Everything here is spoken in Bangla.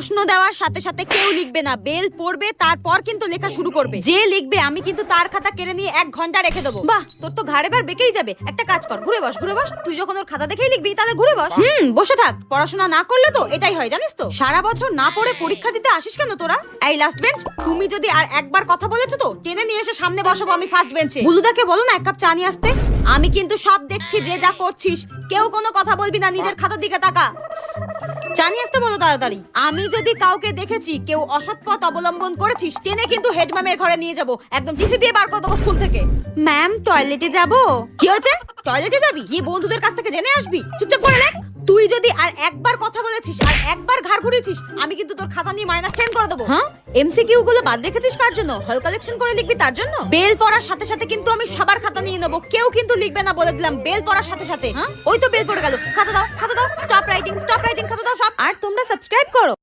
প্রশ্ন দেওয়ার সাথে সাথে কেউ লিখবে না। বেল পড়বে, তারপর কিন্তু লেখা শুরু করবে। যে লিখবে, আমি কিন্তু তার খাতা কেড়ে নিয়ে এক ঘণ্টা রেখে দেবো। বাহ, তোর তো ঘাড়ে বার বেঁকেই যাবে। একটা কাজ কর, ঘুরে বস ঘুরে বস। তুই যখন ওর খাতা দেখেই লিখবি, তাহলে ঘুরে বস। হুম, বসে থাক। পড়াশোনা না করলে তো এটাই হয়, জানিস তো। সারা বছর না পড়ে পরীক্ষা দিতে আসিস কেন তোরা? এই লাস্ট বেঞ্চ তুমি যদি আর একবার কথা বলেছ তো, টেনে নিয়ে এসে সামনে বসাবো আমি ফার্স্ট বেঞ্চে বুলুদাকে বলো না এক কাপ চা নিয়ে আসতে। আমি কিন্তু সব দেখছি, যে যা করছিস। কেউ কোনো কথা বলবি না, নিজের খাতার দিকে তাকা। জানি আসতে বলো তাড়াতাড়ি। আমি যদি কাউকে দেখেছি কেউ অসৎ পথ অবলম্বন করেছিস টেনে কিন্তু হেড ম্যামের ঘরে নিয়ে যাব। একদম টিসি দিয়ে বার করে দেবো স্কুল থেকে। ম্যাম টয়লেটে যাব? কি হয়েছে? টয়লেটে যাবি? গিয়ে বন্ধুদের কাছ থেকে জেনে আসবি। চুপচাপ করে দেখ। তুই যদি আর একবার কথা বলেছিস আর একবার ঘাড় ঘুরিয়েছিস আমি কিন্তু তোর খাতা নিয়ে মাইনাস টেন করে দেবো। হ্যাঁ? এমসিকিউ গুলো বাদ রেখেছিস কার জন্য? হল কালেকশন করে লিখবি তার জন্য? বেল পড়ার সাথে সাথে কিন্তু আমি সবার খাতা নিয়ে নেব। কেউ কিন্তু লিখবে না বলে দিলাম বেল পড়ার সাথে সাথে। হ্যাঁ? ওই তো বেল পড়ে গেল। খাতা দাও। আর তোমরা সাবস্ক্রাইব করো